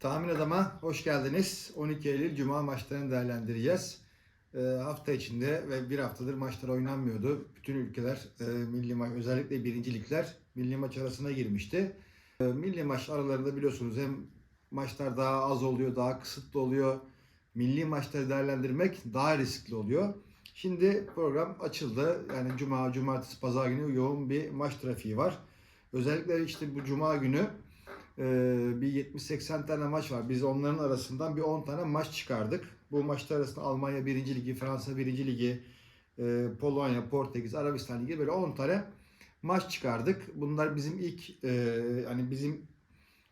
Tahmin Adam'a hoş geldiniz. 12 Eylül Cuma maçlarını değerlendireceğiz. Ee, hafta içinde ve bir haftadır maçlar oynanmıyordu. Bütün ülkeler e, milli maç, özellikle birincilikler milli maç arasına girmişti. E, milli maç aralarında biliyorsunuz hem maçlar daha az oluyor, daha kısıtlı oluyor. Milli maçları değerlendirmek daha riskli oluyor. Şimdi program açıldı. Yani cuma, cumartesi, pazar günü yoğun bir maç trafiği var. Özellikle işte bu cuma günü e, bir 70-80 tane maç var. Biz onların arasından bir 10 tane maç çıkardık. Bu maçlar arasında Almanya 1. Ligi, Fransa 1. Ligi, e, Polonya, Portekiz, Arabistan Ligi böyle 10 tane maç çıkardık. Bunlar bizim ilk hani bizim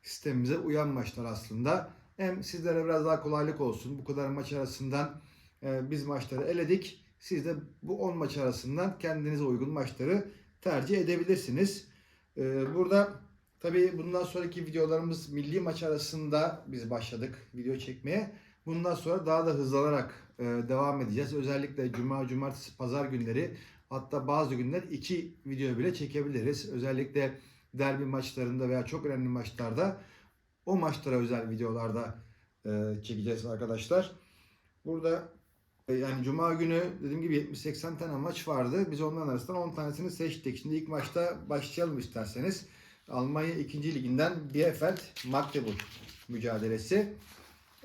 sistemimize uyan maçlar aslında. Hem sizlere biraz daha kolaylık olsun. Bu kadar maç arasından e, biz maçları eledik. Siz de bu 10 maç arasından kendinize uygun maçları tercih edebilirsiniz. Burada tabii bundan sonraki videolarımız milli maç arasında biz başladık video çekmeye. Bundan sonra daha da hızlanarak e, devam edeceğiz. Özellikle cuma, cumartesi, pazar günleri hatta bazı günler iki video bile çekebiliriz. Özellikle derbi maçlarında veya çok önemli maçlarda o maçlara özel videolarda e, çekeceğiz arkadaşlar. Burada e, yani cuma günü dediğim gibi 70-80 tane maç vardı. Biz onların arasından 10 tanesini seçtik. Şimdi ilk maçta başlayalım isterseniz. Almanya 2. liginden Bielefeld Magdeburg mücadelesi.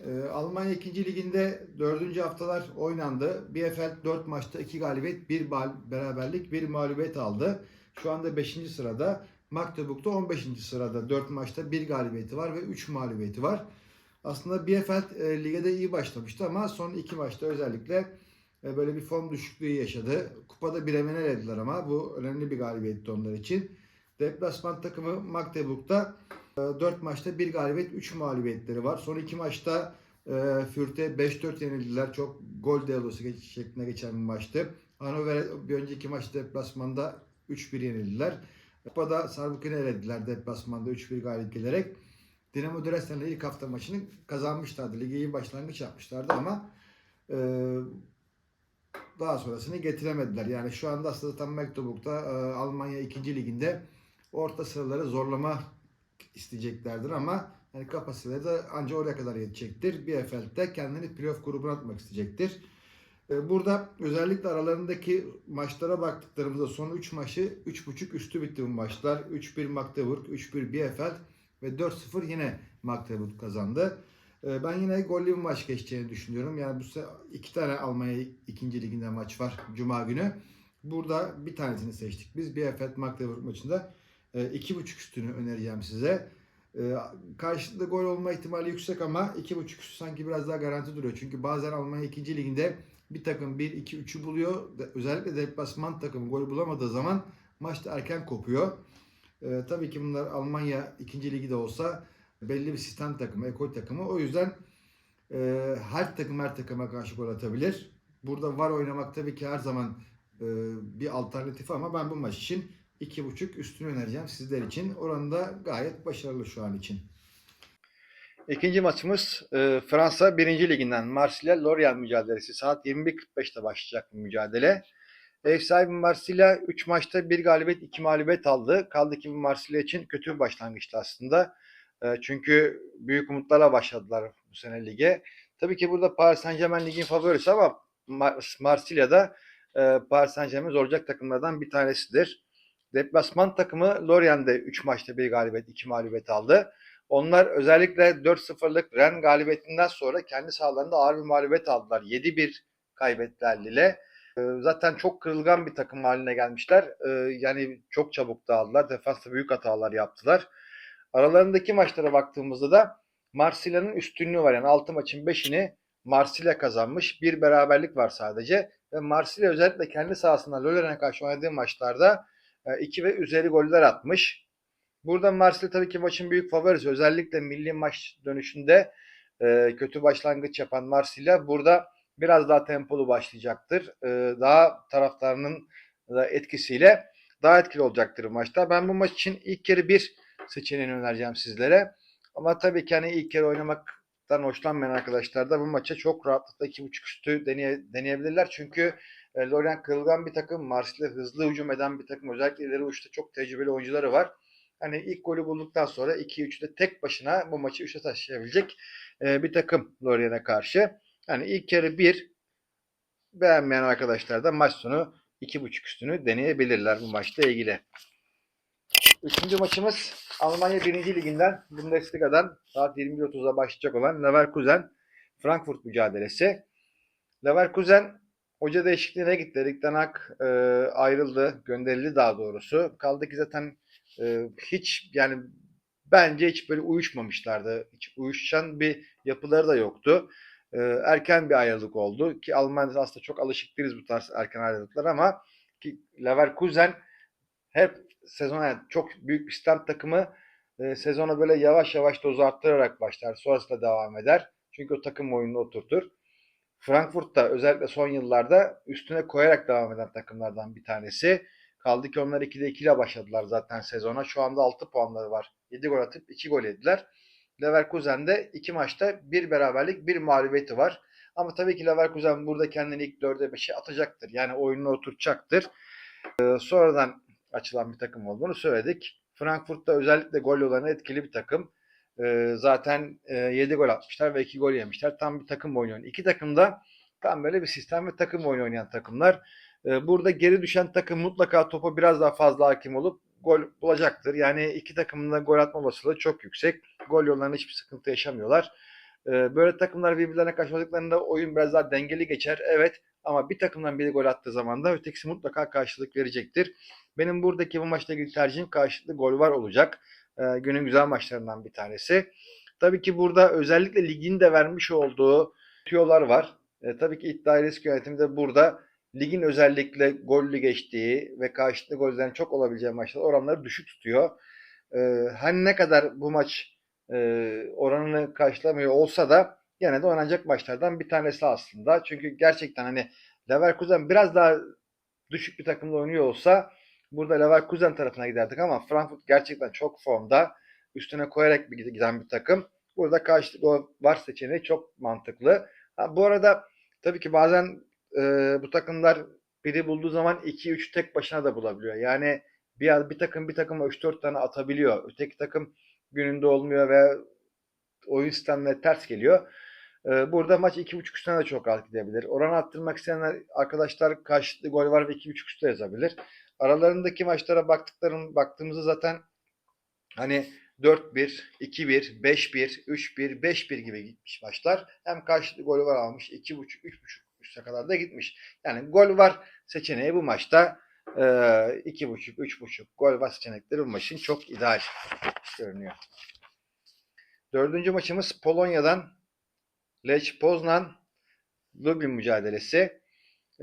Ee, Almanya 2. liginde 4. haftalar oynandı. Bielefeld 4 maçta 2 galibiyet, 1 beraberlik, 1 mağlubiyet aldı. Şu anda 5. sırada. Magdeburg da 15. sırada. 4 maçta 1 galibiyeti var ve 3 mağlubiyeti var. Aslında Bielefeld e, lige de iyi başlamıştı ama son 2 maçta özellikle e, böyle bir form düşüklüğü yaşadı. Kupada Bremen'e elediler ama bu önemli bir galibiyetti onlar için. Deplasman takımı Magdeburg'da 4 maçta 1 galibiyet 3 mağlubiyetleri var. Son 2 maçta e, Fürth'e 5-4 yenildiler. Çok gol delosu şeklinde geçen bir maçtı. Hannover bir önceki maçta deplasmanda 3-1 yenildiler. Kupada Saarbrücken'i elediler deplasmanda 3-1 galip gelerek. Dinamo Dresden'le ilk hafta maçını kazanmışlardı. Lige iyi başlangıç yapmışlardı ama e, daha sonrasını getiremediler. Yani şu anda aslında tam Magdeburg'da e, Almanya 2. liginde orta sıraları zorlama isteyeceklerdir ama yani kapasiteleri de ancak oraya kadar yetecektir. Bielefeld de kendini playoff grubuna atmak isteyecektir. E, Burada özellikle aralarındaki maçlara baktıklarımızda son 3 maçı 3.5 üstü bitti bu maçlar. 3-1 Magdeburg, 3-1 Bielefeld ve 4-0 yine Magdeburg kazandı. E, Ben yine gollü bir maç geçeceğini düşünüyorum. Yani bu iki tane Almanya ikinci liginde maç var Cuma günü. Burada bir tanesini seçtik. Biz Bielefeld Magdeburg maçında iki buçuk üstünü önereceğim size. E, Karşılıklı gol olma ihtimali yüksek ama iki buçuk üstü sanki biraz daha garanti duruyor. Çünkü bazen Almanya ikinci liginde bir takım 1-2-3'ü buluyor. Özellikle deplasman takımı gol bulamadığı zaman maçta erken kopuyor. E, tabii ki bunlar Almanya ikinci ligi de olsa belli bir sistem takımı, ekol takımı. O yüzden e, her takım her takıma karşı gol atabilir. Burada var oynamak tabii ki her zaman e, bir alternatif ama ben bu maç için 2.5 üstünü önereceğim sizler için. Oranda gayet başarılı şu an için. İkinci maçımız e, Fransa 1. Liginden Marsilya Lorient mücadelesi. Saat 21.45'te başlayacak bu mücadele. Ev sahibi Marsilya 3 maçta 1 galibiyet 2 mağlubiyet aldı. Kaldı ki Marsilya için kötü bir başlangıçtı aslında. E, çünkü büyük umutlarla başladılar bu sene lige. Tabii ki burada Paris Saint Germain ligin favorisi ama Mar- Marsilya'da e, Paris Saint Germain zorlayacak takımlardan bir tanesidir. Deplasman takımı Lorient'de 3 maçta 1 galibiyet 2 mağlubiyet aldı. Onlar özellikle 4-0'lık Rennes galibiyetinden sonra kendi sahalarında ağır bir mağlubiyet aldılar. 7-1 kaybettiler Lille. Ee, Zaten çok kırılgan bir takım haline gelmişler. Ee, Yani çok çabuk dağıldılar. Defansta büyük hatalar yaptılar. Aralarındaki maçlara baktığımızda da Marsilya'nın üstünlüğü var. Yani 6 maçın 5'ini Marsilya kazanmış. Bir beraberlik var sadece. Ve Marsilya özellikle kendi sahasında Lorent'e karşı oynadığı maçlarda 2 ve üzeri goller atmış. Burada Marsilya tabii ki maçın büyük favorisi. Özellikle milli maç dönüşünde e, kötü başlangıç yapan Marsilya burada biraz daha tempolu başlayacaktır. E, daha taraftarının etkisiyle daha etkili olacaktır maçta. Ben bu maç için ilk kere bir seçeneğini önereceğim sizlere. Ama tabii ki hani ilk kere oynamaktan hoşlanmayan arkadaşlar da bu maça çok rahatlıkla 2.5 üstü deneye, deneyebilirler. Çünkü e, Lorient kırılgan bir takım. Marsilya hızlı hücum eden bir takım. Özellikle ileri uçta çok tecrübeli oyuncuları var. hani ilk golü bulduktan sonra 2-3'te tek başına bu maçı 3'e taşıyabilecek e, bir takım Lorient'e karşı. Yani ilk yarı 1 beğenmeyen arkadaşlar da maç sonu 2.5 üstünü deneyebilirler bu maçla ilgili. Üçüncü maçımız Almanya 1. Liginden Bundesliga'dan saat 21.30'da başlayacak olan Leverkusen Frankfurt mücadelesi. Leverkusen hoca değişikliğine gitti. Erik Hag e, ayrıldı, gönderildi daha doğrusu. Kaldı ki zaten e, hiç yani bence hiç böyle uyuşmamışlardı. Hiç uyuşan bir yapıları da yoktu. E, erken bir ayrılık oldu ki Almanya'da aslında çok alışık değiliz bu tarz erken ayrılıklar ama ki Leverkusen hep sezona yani çok büyük bir sistem takımı e, sezona böyle yavaş yavaş doz arttırarak başlar. Sonrasında devam eder. Çünkü o takım oyununu oturtur. Frankfurt da özellikle son yıllarda üstüne koyarak devam eden takımlardan bir tanesi. Kaldı ki onlar 2'de 2 ile başladılar zaten sezona. Şu anda 6 puanları var. 7 gol atıp 2 gol yediler. Leverkusen'de 2 maçta bir beraberlik bir mağlubiyeti var. Ama tabii ki Leverkusen burada kendini ilk 4'e 5'e atacaktır. Yani oyununu oturtacaktır. Ee, sonradan açılan bir takım olduğunu söyledik. Frankfurt'ta özellikle gol olanı etkili bir takım. Ee, zaten e, 7 gol atmışlar ve 2 gol yemişler. Tam bir takım oyunu oynuyor. İki takım da tam böyle bir sistem ve takım oyunu oynayan takımlar. Ee, burada geri düşen takım mutlaka topa biraz daha fazla hakim olup gol bulacaktır. Yani iki takımın da gol atma olasılığı çok yüksek. Gol yollarında hiçbir sıkıntı yaşamıyorlar. Ee, böyle takımlar birbirlerine karşıladıklarında oyun biraz daha dengeli geçer. Evet ama bir takımdan biri gol attığı zaman da ötekisi mutlaka karşılık verecektir. Benim buradaki bu ilgili tercihim karşılıklı gol var olacak. Ee, günün güzel maçlarından bir tanesi. Tabii ki burada özellikle ligin de vermiş olduğu tüyolar var. Ee, tabii ki iddia risk yönetimi de burada ligin özellikle gollü geçtiği ve karşılıklı gollerin çok olabileceği maçlar oranları düşük tutuyor. Ee, hani ne kadar bu maç e, oranını karşılamıyor olsa da gene de oynanacak maçlardan bir tanesi aslında. Çünkü gerçekten hani Leverkusen biraz daha düşük bir takımda oynuyor olsa burada Leverkusen tarafına giderdik ama Frankfurt gerçekten çok formda. Üstüne koyarak bir giden bir takım. Burada karşılıklı gol var seçeneği çok mantıklı. Ha, bu arada tabii ki bazen e, bu takımlar biri bulduğu zaman 2-3 tek başına da bulabiliyor. Yani bir, bir takım bir takıma 3-4 tane atabiliyor. Öteki takım gününde olmuyor ve oyun sistemleri ters geliyor. Ee, burada maç 2.5 üstüne de çok rahat gidebilir. Oran arttırmak isteyenler arkadaşlar karşılıklı gol var ve 2.5 üstü yazabilir. Aralarındaki maçlara baktıklarım baktığımızda zaten hani 4-1, 2-1, 5-1, 3-1, 5-1 gibi gitmiş maçlar. Hem karşılıklı golü var almış 2.5, 3.5 üste kadar da gitmiş. Yani gol var seçeneği bu maçta e, 2.5, 3.5 gol var seçenekleri bu maçın çok ideal görünüyor. Dördüncü maçımız Polonya'dan Lech Poznan Lublin mücadelesi.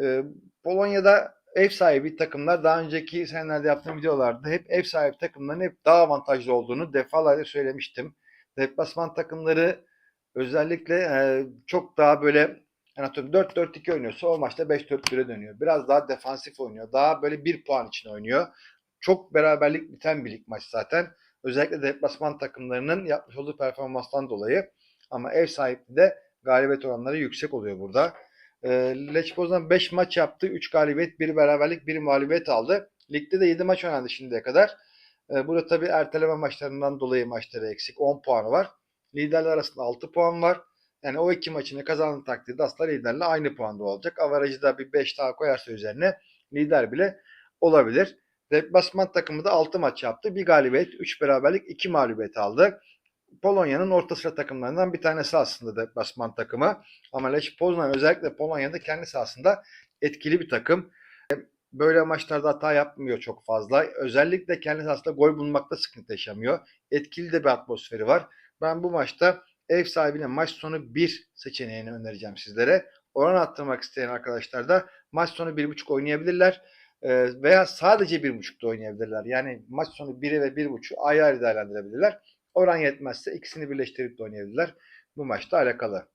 Ee, Polonya'da ev sahibi takımlar daha önceki senelerde yaptığım videolarda hep ev sahibi takımların hep daha avantajlı olduğunu defalarca söylemiştim. Deplasman takımları özellikle e, çok daha böyle yani 4-4-2 oynuyorsa o maçta 5-4-1'e dönüyor. Biraz daha defansif oynuyor. Daha böyle bir puan için oynuyor. Çok beraberlik biten bir lig maç zaten. Özellikle deplasman takımlarının yapmış olduğu performanstan dolayı. Ama ev sahibi de galibiyet oranları yüksek oluyor burada. E, Lech Poznan 5 maç yaptı. 3 galibiyet, 1 beraberlik, 1 mağlubiyet aldı. Ligde de 7 maç oynandı şimdiye kadar. E, burada tabii erteleme maçlarından dolayı maçları eksik. 10 puanı var. Liderler arasında 6 puan var. Yani o iki maçını kazandığı takdirde aslında liderle aynı puanda olacak. Avarajı da bir 5 daha koyarsa üzerine lider bile olabilir. Deplasman takımı da 6 maç yaptı. Bir galibiyet, 3 beraberlik, 2 mağlubiyet aldı. Polonya'nın orta sıra takımlarından bir tanesi aslında deplasman takımı. Ama Lech Poznan özellikle Polonya'da kendi sahasında etkili bir takım. Böyle maçlarda hata yapmıyor çok fazla. Özellikle kendi sahasında gol bulmakta sıkıntı yaşamıyor. Etkili de bir atmosferi var. Ben bu maçta ev sahibine maç sonu 1 seçeneğini önereceğim sizlere. Oran arttırmak isteyen arkadaşlar da maç sonu 1.5 oynayabilirler. Ee, veya sadece 1.5'da oynayabilirler. Yani maç sonu 1'i ve 1.5'u ayrı ayrı değerlendirebilirler. Oran yetmezse ikisini birleştirip de oynayabilirler. Bu maçta alakalı.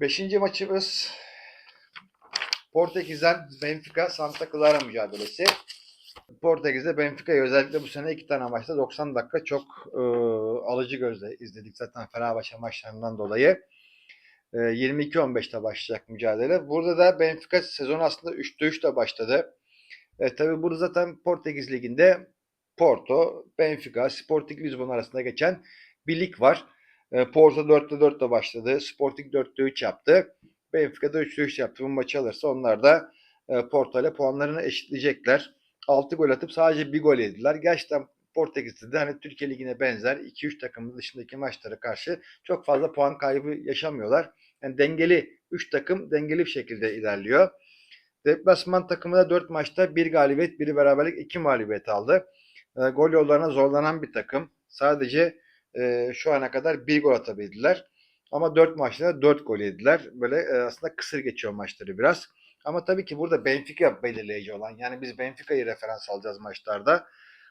Beşinci maçımız Portekiz'den Benfica Santa Clara mücadelesi. Portekiz'de Benfica'yı özellikle bu sene iki tane maçta 90 dakika çok e, alıcı gözle izledik zaten Fenerbahçe maçlarından dolayı. E, 22-15'te başlayacak mücadele. Burada da Benfica sezon aslında 3'te 3'te başladı. E, tabii burada zaten Portekiz Ligi'nde Porto, Benfica, Sporting Lisbon arasında geçen bir lig var. E, Porto 4'te 4'te başladı. Sporting 4'te 3 yaptı. Benfica da 3'te 3 yaptı. Bu maçı alırsa onlar da e, Porto ile puanlarını eşitleyecekler. 6 gol atıp sadece bir gol yediler. Gerçekten Portekiz'de de hani Türkiye Ligi'ne benzer 2-3 takımın dışındaki maçlara karşı çok fazla puan kaybı yaşamıyorlar. Yani dengeli 3 takım dengeli bir şekilde ilerliyor. Deplasman takımı da 4 maçta 1 galibiyet, 1 beraberlik, 2 mağlubiyet aldı. E, gol yollarına zorlanan bir takım. Sadece e, şu ana kadar 1 gol atabildiler. Ama 4 maçta 4 gol yediler. Böyle e, aslında kısır geçiyor maçları biraz. Ama tabii ki burada Benfica belirleyici olan. Yani biz Benfica'yı referans alacağız maçlarda.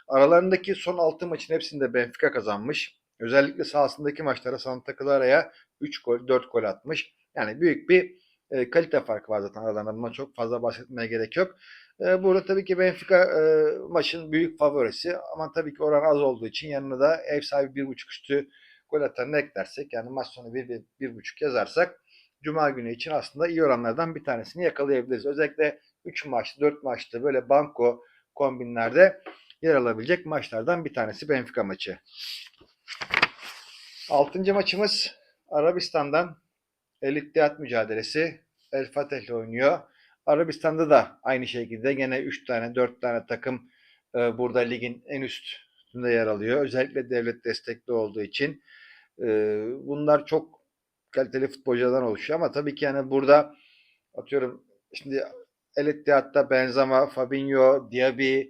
Aralarındaki son 6 maçın hepsinde Benfica kazanmış. Özellikle sahasındaki maçlara Santa Clara'ya 3 gol, 4 gol atmış. Yani büyük bir e, kalite farkı var zaten aralarında. Bundan çok fazla bahsetmeye gerek yok. E, burada tabii ki Benfica e, maçın büyük favorisi. Ama tabii ki oran az olduğu için yanına da ev sahibi 1.5 üstü gol atanını eklersek yani maç sonu 1 ve 1.5 yazarsak Cuma günü için aslında iyi oranlardan bir tanesini yakalayabiliriz. Özellikle 3 maçlı, 4 maçlı böyle banko kombinlerde yer alabilecek maçlardan bir tanesi Benfica maçı. Altıncı maçımız Arabistan'dan El İttihat mücadelesi. El Fateh ile oynuyor. Arabistan'da da aynı şekilde gene 3 tane 4 tane takım e, burada ligin en üstünde yer alıyor. Özellikle devlet destekli olduğu için. E, bunlar çok kaliteli futbolculardan oluşuyor ama tabii ki yani burada atıyorum şimdi El İttihat'ta Benzema, Fabinho, Diaby,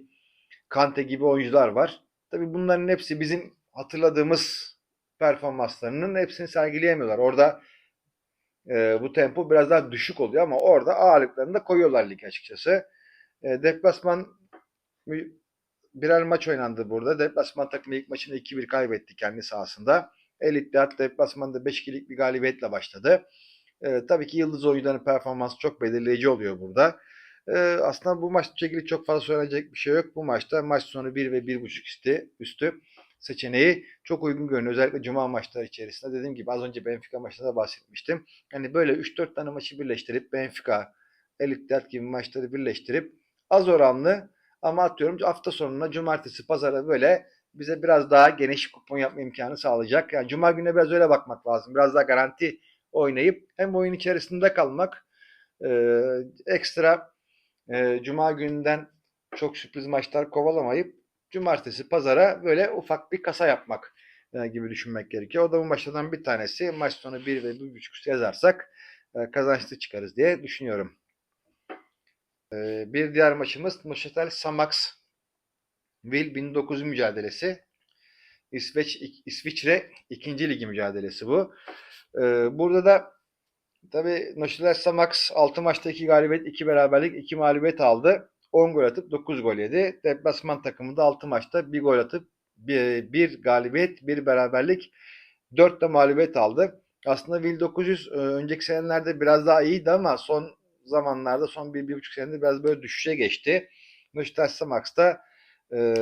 Kante gibi oyuncular var. Tabii bunların hepsi bizim hatırladığımız performanslarının hepsini sergileyemiyorlar. Orada e, bu tempo biraz daha düşük oluyor ama orada ağırlıklarını da koyuyorlar lig açıkçası. E, deplasman birer maç oynandı burada. Deplasman takımı ilk maçını 2-1 kaybetti kendi sahasında. El İttihat deplasmanda 5-2'lik bir galibiyetle başladı. E, tabii ki yıldız oyuncuların performansı çok belirleyici oluyor burada. E, aslında bu maçla ilgili çok fazla söylenecek bir şey yok. Bu maçta maç sonu 1 ve 1.5 üstü, üstü seçeneği çok uygun görünüyor. Özellikle cuma maçları içerisinde. Dediğim gibi az önce Benfica maçında da bahsetmiştim. Yani böyle 3-4 tane maçı birleştirip Benfica, El İttihat gibi maçları birleştirip az oranlı ama atıyorum hafta sonuna cumartesi, pazara böyle bize biraz daha geniş kupon yapma imkanı sağlayacak. Yani cuma gününe biraz öyle bakmak lazım. Biraz daha garanti oynayıp hem oyun içerisinde kalmak e, ekstra e, cuma gününden çok sürpriz maçlar kovalamayıp cumartesi pazara böyle ufak bir kasa yapmak e, gibi düşünmek gerekiyor. O da bu maçlardan bir tanesi. Maç sonu 1 ve 1.5 yazarsak e, kazançlı çıkarız diye düşünüyorum. E, bir diğer maçımız Muşatel Samax Vil 1900 mücadelesi. İsveç İsviçre 2. ligi mücadelesi bu. Burada da tabi Noşiler Samax 6 maçta 2 galibiyet, 2 beraberlik, 2 mağlubiyet aldı. 10 gol atıp 9 gol yedi. Deplasman takımında 6 maçta 1 gol atıp 1, 1 galibiyet, 1 beraberlik, 4 de mağlubiyet aldı. Aslında Vil 900 önceki senelerde biraz daha iyiydi ama son zamanlarda son 1-1,5 senedir biraz böyle düşüşe geçti. Beşiktaş Samax'ta e,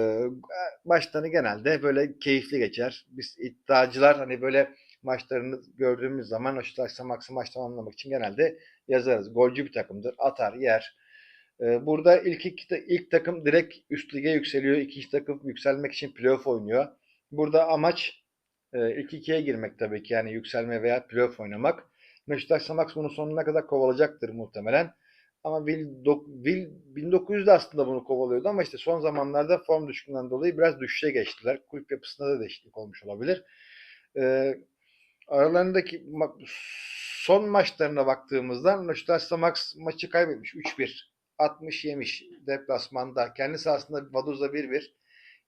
maçlarını genelde böyle keyifli geçer. Biz iddiacılar hani böyle maçlarını gördüğümüz zaman Beşiktaş Samax'ı maç tamamlamak için genelde yazarız. Golcü bir takımdır. Atar, yer. E, burada ilk, iki, ilk takım direkt üst lige yükseliyor. İkinci takım yükselmek için playoff oynuyor. Burada amaç e, ilk ikiye girmek tabii ki yani yükselme veya playoff oynamak. Beşiktaş Samax bunun sonuna kadar kovalayacaktır muhtemelen. Ama Will, Will 1900'de aslında bunu kovalıyordu ama işte son zamanlarda form düşkünden dolayı biraz düşüşe geçtiler. Kulüp yapısında da değişiklik olmuş olabilir. Ee, aralarındaki son maçlarına baktığımızda Beşiktaş Max maçı kaybetmiş 3-1. 60 yemiş deplasmanda. Kendi sahasında Vaduz'da 1-1.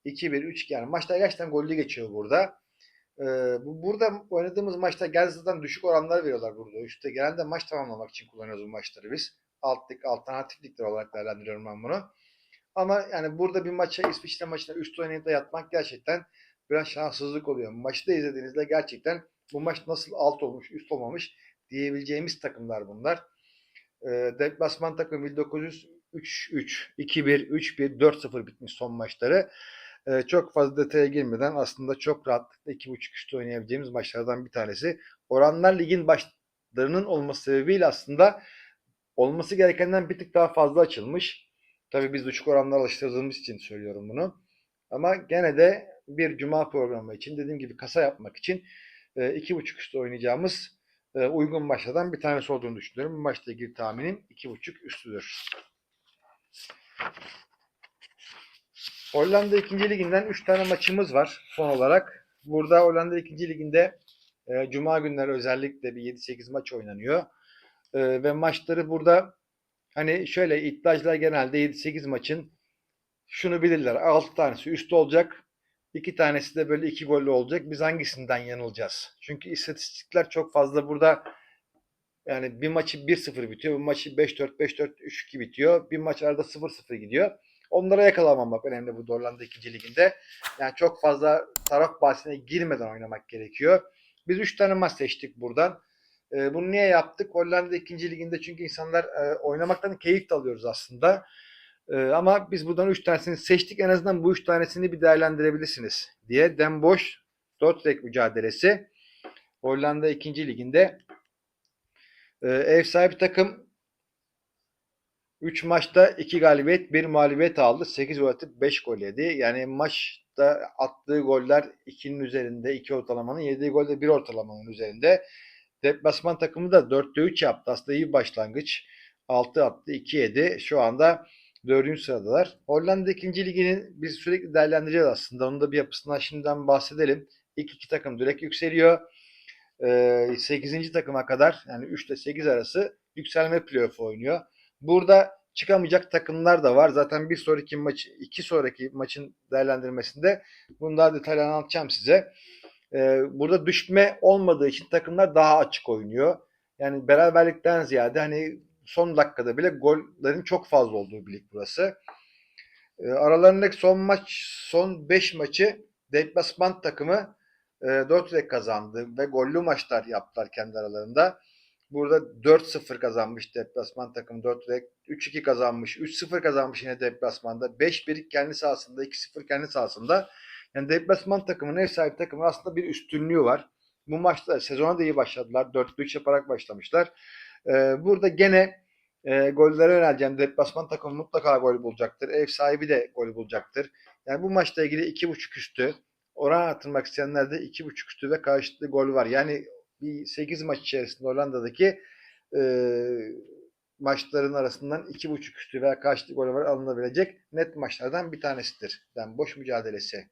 2-1, 3 yani maçlar gerçekten gollü geçiyor burada. Ee, bu burada oynadığımız maçta gerçekten düşük oranlar veriyorlar burada. İşte genelde maç tamamlamak için kullanıyoruz bu maçları biz. Alt lig, alternatif ligler olarak değerlendiriyorum ben bunu. Ama yani burada bir maça İsviçre maçına üst oynayıp da yatmak gerçekten biraz şanssızlık oluyor. Maçı da izlediğinizde gerçekten bu maç nasıl alt olmuş, üst olmamış diyebileceğimiz takımlar bunlar. E, deplasman takım 1900 3-3, 2-1, 3-1, 4-0 bitmiş son maçları. E, çok fazla detaya girmeden aslında çok rahatlıkla 2.5 üstü oynayabileceğimiz maçlardan bir tanesi. Oranlar ligin başlarının olması sebebiyle aslında olması gerekenden bir tık daha fazla açılmış. Tabii biz düşük oranlar alıştırdığımız için söylüyorum bunu. Ama gene de bir cuma programı için dediğim gibi kasa yapmak için e, iki buçuk üstü oynayacağımız e, uygun maçlardan bir tanesi olduğunu düşünüyorum. Maçla ilgili tahminim iki buçuk üstüdür. Hollanda 2. liginden 3 tane maçımız var son olarak. Burada Hollanda 2. liginde e, Cuma günleri özellikle bir 7-8 maç oynanıyor. E, ve maçları burada hani şöyle iddiacılar genelde 7-8 maçın şunu bilirler. 6 tanesi üstü olacak. 2 tanesi de böyle 2 gollü olacak. Biz hangisinden yanılacağız? Çünkü istatistikler çok fazla burada yani bir maçı 1-0 bitiyor. Bir maçı 5-4, 5-4, 3-2 bitiyor. Bir maç arada 0-0 gidiyor. Onlara yakalamamak önemli bu Hollanda 2. liginde. Yani çok fazla taraf bahsine girmeden oynamak gerekiyor. Biz 3 tane maç seçtik buradan. E, bunu niye yaptık? Hollanda 2. liginde çünkü insanlar e, oynamaktan keyif alıyoruz aslında. E, ama biz buradan 3 tanesini seçtik. En azından bu 3 tanesini bir değerlendirebilirsiniz diye. Den Bosch Dordrecht mücadelesi. Hollanda 2. liginde e, ev sahibi takım 3 maçta 2 galibiyet, 1 mağlubiyet aldı. 8 gol atıp 5 gol yedi. Yani maçta attığı goller 2'nin üzerinde, 2 ortalamanın, yediği golde 1 ortalamanın üzerinde. Deplasman takımı da 4'te 3 yaptı. Aslında iyi bir başlangıç. 6 attı, 2 yedi. Şu anda 4. sıradalar. Hollanda 2. liginin biz sürekli değerlendireceğiz aslında. Onun da bir yapısından şimdiden bahsedelim. İlk iki takım direkt yükseliyor. Ee, 8. takıma kadar yani 3 ile 8 arası yükselme playoff oynuyor. Burada çıkamayacak takımlar da var. Zaten bir sonraki maç, iki sonraki maçın değerlendirmesinde bunu daha detaylı anlatacağım size. Ee, burada düşme olmadığı için takımlar daha açık oynuyor. Yani beraberlikten ziyade hani son dakikada bile gollerin çok fazla olduğu bir lig burası. Ee, aralarındaki son maç, son 5 maçı deplasman takımı e, 4 kazandı ve gollü maçlar yaptılar kendi aralarında. Burada 4-0 kazanmış deplasman takım 4 ve 3-2 kazanmış. 3-0 kazanmış yine deplasmanda. 5-1 kendi sahasında, 2-0 kendi sahasında. Yani deplasman takımının ev sahibi takımın aslında bir üstünlüğü var. Bu maçta sezona da iyi başladılar. 4-3 yaparak başlamışlar. Ee, burada gene e, gollere yöneleceğim. Deplasman takımı mutlaka gol bulacaktır. Ev sahibi de gol bulacaktır. Yani bu maçla ilgili 2.5 üstü oran artırmak isteyenler de 2.5 üstü ve karşılıklı gol var. Yani bir 8 maç içerisinde Hollanda'daki e, maçların arasından 2.5 üstü veya karşılıklı gol var alınabilecek net maçlardan bir tanesidir. Yani boş mücadelesi.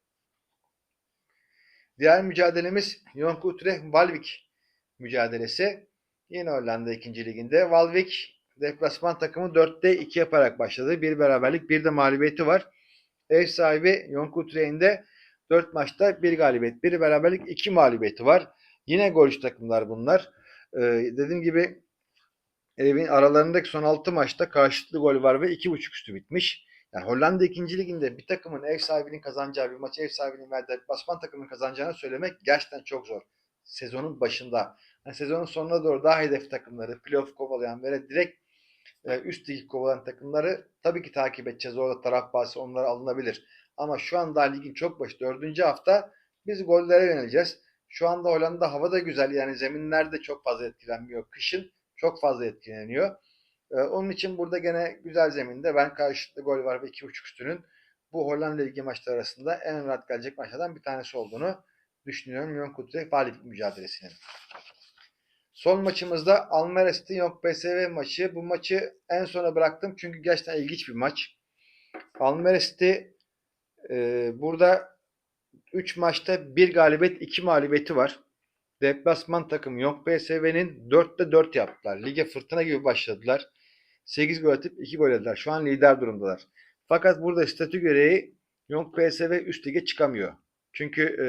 Diğer mücadelemiz Jon Utrecht Walvik mücadelesi. Yine Hollanda 2. liginde. Walvik deplasman takımı 4'te 2 yaparak başladı. Bir beraberlik bir de mağlubiyeti var. Ev sahibi Jon Utrecht'in de 4 maçta bir galibiyet, bir beraberlik, 2 mağlubiyeti var. Yine golcü takımlar bunlar. Ee, dediğim gibi evin aralarındaki son 6 maçta karşılıklı gol var ve 2.5 üstü bitmiş. Yani Hollanda 2. liginde bir takımın ev sahibinin kazanacağı bir maçı ev sahibinin verdiği basman takımının kazanacağını söylemek gerçekten çok zor. Sezonun başında. Yani sezonun sonuna doğru daha hedef takımları, playoff kovalayan ve direkt e, üst lig kovalayan takımları tabii ki takip edeceğiz. Orada taraf bahsi onlara alınabilir. Ama şu an daha ligin çok başı. Dördüncü hafta biz gollere yöneleceğiz. Şu anda Hollanda hava da güzel. Yani zeminler de çok fazla etkilenmiyor. Kışın çok fazla etkileniyor. Ee, onun için burada gene güzel zeminde ben karşılıklı gol var ve 2.5 üstünün bu Hollanda Ligi maçları arasında en rahat gelecek maçlardan bir tanesi olduğunu düşünüyorum. Lyon Kutre Valif mücadelesinin. Son maçımızda Almeres'te yok PSV maçı. Bu maçı en sona bıraktım çünkü gerçekten ilginç bir maç. Almeres'te e, burada 3 maçta 1 galibiyet 2 mağlubiyeti var. Deplasman takım Yok PSV'nin 4'te 4 yaptılar. Lige fırtına gibi başladılar. 8 gol atıp 2 gol ettiler. Şu an lider durumdalar. Fakat burada statü gereği Yok PSV üst lige çıkamıyor. Çünkü e,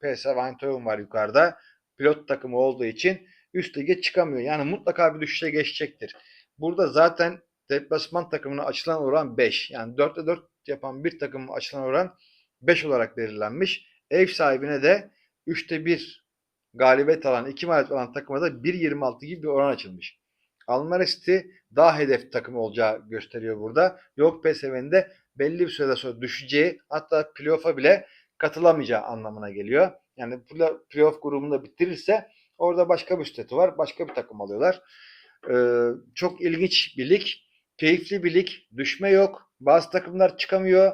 PSV Eindhoven var yukarıda. Pilot takımı olduğu için üst lige çıkamıyor. Yani mutlaka bir düşüşe geçecektir. Burada zaten deplasman takımına açılan oran 5. Yani 4'te 4 yapan bir takımın açılan oran 5 olarak belirlenmiş. Ev sahibine de 3'te 1 galibiyet alan, 2 mağlubiyet alan takıma da 1.26 gibi bir oran açılmış. Almaresti daha hedef takım olacağı gösteriyor burada. Yok PSV'nin de belli bir süreden sonra düşeceği hatta playoff'a bile katılamayacağı anlamına geliyor. Yani playoff grubunda bitirirse orada başka bir statü var. Başka bir takım alıyorlar. Ee, çok ilginç bir lig. Keyifli bir lig. Düşme yok. Bazı takımlar çıkamıyor.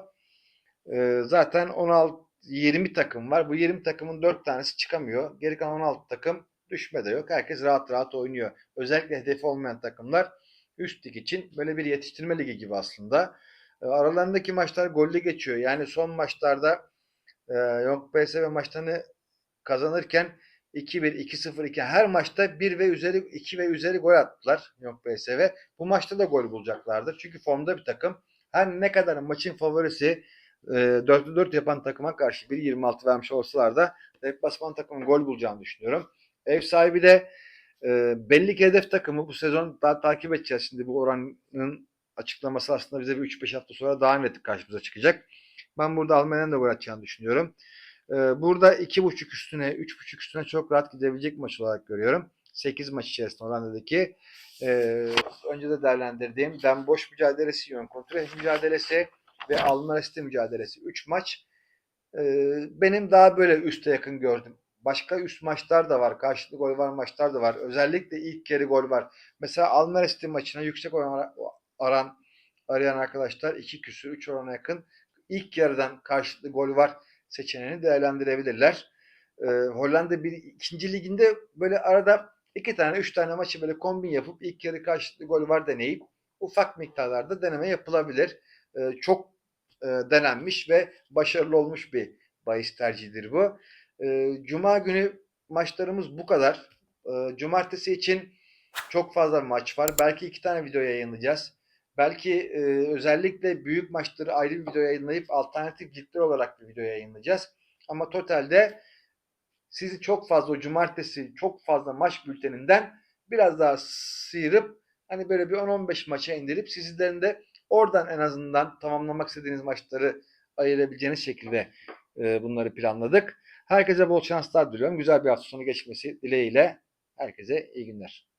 Ee, zaten 16 20 takım var. Bu 20 takımın 4 tanesi çıkamıyor. Geri kalan 16 takım düşme de yok. Herkes rahat rahat oynuyor. Özellikle hedefi olmayan takımlar üst lig için böyle bir yetiştirme ligi gibi aslında. Ee, aralarındaki maçlar gollü geçiyor. Yani son maçlarda e, Young PSV maçlarını kazanırken 2-1, 2-0, 2 her maçta 1 ve üzeri 2 ve üzeri gol attılar Young PSV. Bu maçta da gol bulacaklardır. Çünkü formda bir takım. Her ne kadar maçın favorisi e, 4'lü 4 yapan takıma karşı 1.26 vermiş olsalar da deplasman takımın gol bulacağını düşünüyorum. Ev sahibi de e, belli ki hedef takımı bu sezon daha takip edeceğiz. Şimdi bu oranın açıklaması aslında bize bir 3-5 hafta sonra daha net karşımıza çıkacak. Ben burada Almanya'nın da gol atacağını düşünüyorum. Ee, burada 2.5 üstüne, 3.5 üstüne çok rahat gidebilecek maç olarak görüyorum. 8 maç içerisinde Hollanda'daki e, önce de değerlendirdiğim Ben Boş mücadelesi, Yön Kontrol mücadelesi ve Alman City mücadelesi. 3 maç e, benim daha böyle üste yakın gördüm. Başka üst maçlar da var. Karşılıklı gol var maçlar da var. Özellikle ilk kere gol var. Mesela Alman City maçına yüksek oran aran arayan arkadaşlar 2 küsür 3 orana yakın ilk yarıdan karşılıklı gol var seçeneğini değerlendirebilirler. Ee, Hollanda bir ikinci liginde böyle arada iki tane üç tane maçı böyle kombin yapıp ilk yarı karşılıklı gol var deneyip ufak miktarlarda deneme yapılabilir. Ee, çok e, denenmiş ve başarılı olmuş bir bahis tercihidir bu. Ee, Cuma günü maçlarımız bu kadar. Ee, Cumartesi için çok fazla maç var. Belki iki tane video yayınlayacağız. Belki e, özellikle büyük maçları ayrı bir video yayınlayıp alternatif ligler olarak bir video yayınlayacağız. Ama totalde sizi çok fazla o cumartesi çok fazla maç bülteninden biraz daha sıyırıp hani böyle bir 10-15 maça indirip sizlerin de oradan en azından tamamlamak istediğiniz maçları ayırabileceğiniz şekilde e, bunları planladık. Herkese bol şanslar diliyorum. Güzel bir hafta sonu geçmesi dileğiyle. Herkese iyi günler.